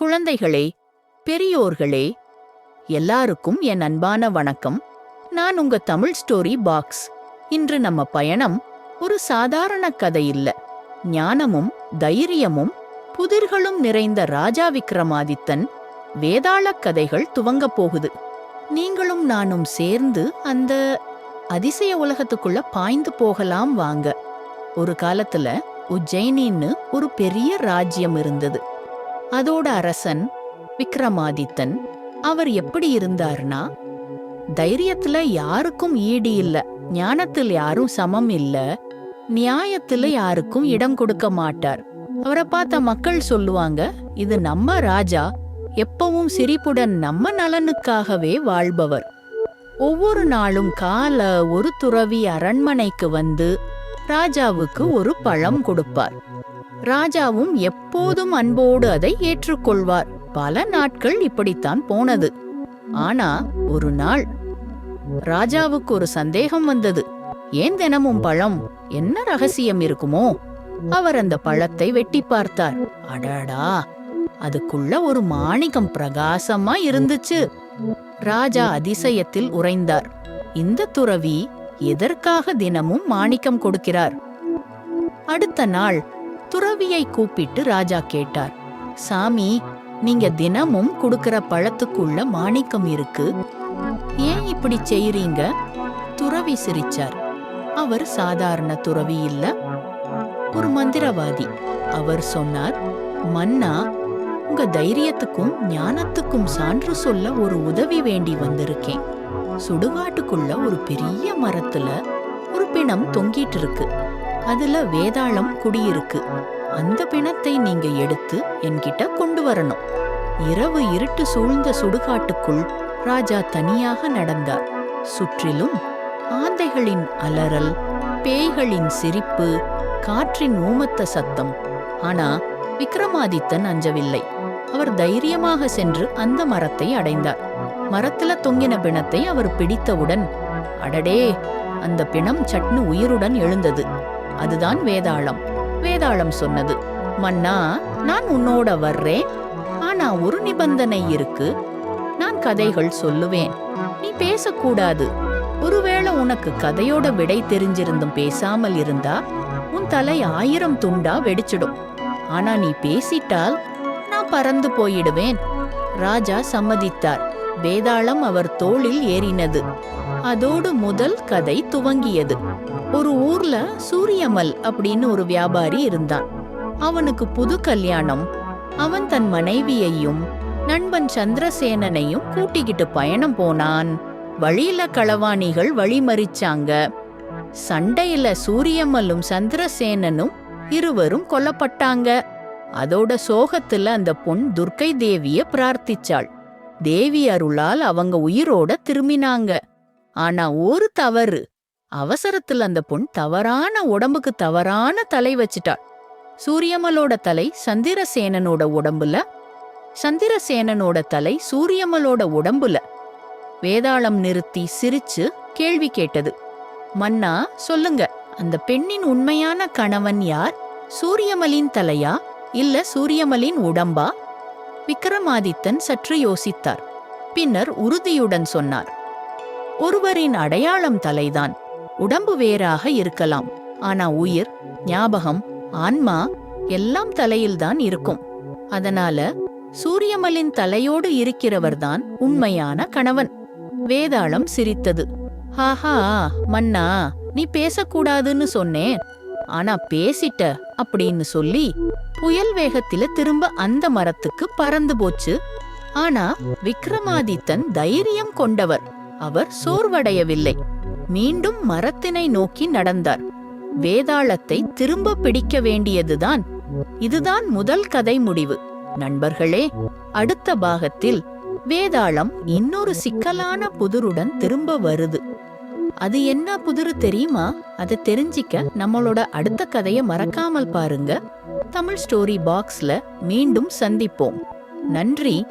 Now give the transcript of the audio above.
குழந்தைகளே பெரியோர்களே எல்லாருக்கும் என் அன்பான வணக்கம். நான் உங்க தமிழ் ஸ்டோரி பாக்ஸ். இன்று நம்ம பயணம் ஒரு சாதாரண கதை இல்ல. ஞானமும் தைரியமும் புதிர்களும் நிறைந்த ராஜா விக்ரமாதித்தன் வேதாளக் கதைகள் துவங்கப் போகுது. நீங்களும் நானும் சேர்ந்து அந்த அதிசய உலகத்துக்குள்ள பாய்ந்து போகலாம் வாங்க. ஒரு காலத்துல உஜ்ஜயினின்னு ஒரு பெரிய ராஜ்யம் இருந்தது. அதோட அரசன் விக்ரமாதித்தன் அவர் எப்படி இருந்தார்னா தைரியத்துல யாருக்கும் ஈடு இல்ல ஞானத்தில் யாரும் சமம் இல்ல நியாயத்துல யாருக்கும் இடம் கொடுக்க மாட்டார். அவரை பார்த்த மக்கள் சொல்லுவாங்க இது நம்ம ராஜா எப்பவும் சிரிப்புடன் நம்ம நலனுக்காகவே வாழ்பவர். ஒவ்வொரு நாளும் கால ஒரு துறவி அரண்மனைக்கு வந்து ராஜாவுக்கு ஒரு பழம் கொடுப்பார். ராஜாவும் எப்போதும் அன்போடு அதை ஏற்றுக்கொள்வார். பல நாட்கள் இப்படித்தான் போனது. ஆனா ஒரு நாள் ராஜாவுக்கு ஒரு சந்தேகம் வந்தது. ஏன் தினமும் பழம்? என்ன ரகசியம் இருக்குமோ? அவர் அந்த பழத்தை வெட்டி பார்த்தார். அடடா! அதுக்குள்ள ஒரு மாணிக்கம் பிரகாசமா இருந்துச்சு. ராஜா அதிசயத்தில் உறைந்தார். இந்த துறவி எதற்காக தினமும் மாணிக்கம் கொடுக்கிறார்? அடுத்த நாள் துறவியை கூப்பிட்டு ராஜா கேட்டார் சாமி நீங்க தினமும் கொடுக்கிற பழத்துக்குள்ள மாணிக்கம் இருக்கு. ஏன் இப்படி செய்யறீங்க துறவி சிரிச்சார் அவர் சாதாரண துறவி இல்ல. ஒரு மந்திரவாதி. அவர் சொன்னார் மன்னா உங்க தைரியத்துக்கும் ஞானத்துக்கும் சான்று சொல்ல ஒரு உதவி வேண்டி வந்திருக்கேன். சுடுகாட்டுக்குள்ள ஒரு பெரிய மரத்துல ஒரு பிணம் தொங்கிட்டு இருக்கு. அதுல வேதாளம் குடியிருக்கு. அந்த பிணத்தை நீங்க எடுத்து என்கிட்ட கொண்டு வரணும். இரவு இருட்டு சூழ்ந்த சுடுகாட்டுக்குள் ராஜா தனியாக நடந்தார். சுற்றிலும் ஆந்தைகளின் அலறல் பேய்களின் சிரிப்பு காற்றின் ஊமத்த சத்தம். ஆனா விக்ரமாதித்தன் அஞ்சவில்லை. அவர் தைரியமாக சென்று அந்த மரத்தை அடைந்தார். மரத்துல தொங்கின பிணத்தை அவர் பிடித்தவுடன் அடடே அந்த பிணம் சட்னு உயிருடன் எழுந்தது. அதுதான் வேதாளம். வேதாளம் சொன்னது மன்னா நான் உன்னோட வர்றேன். ஆனா ஒரு நிபந்தனை இருக்கு. நான் கதைகள் சொல்லுவேன். நீ பேசக்கூடாது. ஒருவேளை உனக்கு கதையோட விடை தெரிஞ்சிருந்தும் பேசாமல் இருந்தா உன் தலை ஆயிரம் துண்டா வெடிச்சிடும். ஆனா நீ பேசிட்டால் நான் பறந்து போயிடுவேன். ராஜா சம்மதித்தார். வேதாளம் அவர் தோளில் ஏறினது. அதோடு முதல் கதை துவங்கியது. ஒரு ஊர்ல சூரியமல் அப்படின்னு ஒரு வியாபாரி இருந்தான். அவனுக்கு புது கல்யாணம் அவன் தன் மனைவியையும் நண்பன் சந்திரசேனனையும் கூட்டிக்கிட்டு பயணம் போனான். வழியில களவாணிகள் வழிமறிச்சாங்க சண்டையில சூரியமல்லும் சந்திரசேனனும் இருவரும் கொல்லப்பட்டாங்க. அதோட சோகத்துல அந்த பொன் துர்க்கை தேவிய பிரார்த்திச்சாள். தேவி அருளால் அவங்க உயிரோட திரும்பினாங்க. ஆனா ஒரு தவறு அவசரத்துல அந்த பொண் தவறான உடம்புக்கு தவறான தலை வச்சிட்டாள். சூரியமலோட தலை சந்திரசேனனோட உடம்புல சந்திரசேனனோட தலை சூரியமலோட உடம்புல. வேதாளம் நிறுத்தி சிரிச்சு கேள்வி கேட்டது. மன்னா சொல்லுங்க அந்த பெண்ணின் உண்மையான கணவன் யார்? சூரியமலின் தலையா? இல்ல சூரியமலின் உடம்பா? விக்ரமாதித்தன் சற்று யோசித்தார். பின்னர் உறுதியுடன் சொன்னார். ஒருவரின் அடையாளம் தலைதான். உடம்பு வேறாக இருக்கலாம். ஆனா உயிர் ஞாபகம் ஆன்மா எல்லாம் தலையில்தான் இருக்கும். அதனால சூரியமலின் தலையோடு இருக்கிறவர்தான் உண்மையான கணவன். வேதாளம் சிரித்தது. ஹாஹா மன்னா நீ பேசக்கூடாதுன்னு சொன்னேன். ஆனா பேசிட்ட அப்படின்னு சொல்லி புயல் வேகத்தில திரும்ப அந்த மரத்துக்கு பறந்து போச்சு. ஆனா விக்ரமாதித்தன் தைரியம் கொண்டவர். அவர் சோர்வடையவில்லை. மீண்டும் மரத்தினை நோக்கி நடந்தார். வேதாளத்தை திரும்ப பிடிக்க வேண்டியதுதான். இதுதான் முதல் கதை முடிவு. நண்பர்களே அடுத்த பாகத்தில் வேதாளம் இன்னொரு சிக்கலான புதிருடன் திரும்ப வருது. அது என்ன புதிரு தெரியுமா? அதை தெரிஞ்சிக்க நம்மளோட அடுத்த கதையை மறக்காமல் பாருங்க. தமிழ் ஸ்டோரி பாக்ஸ்ல மீண்டும் சந்திப்போம். நன்றி.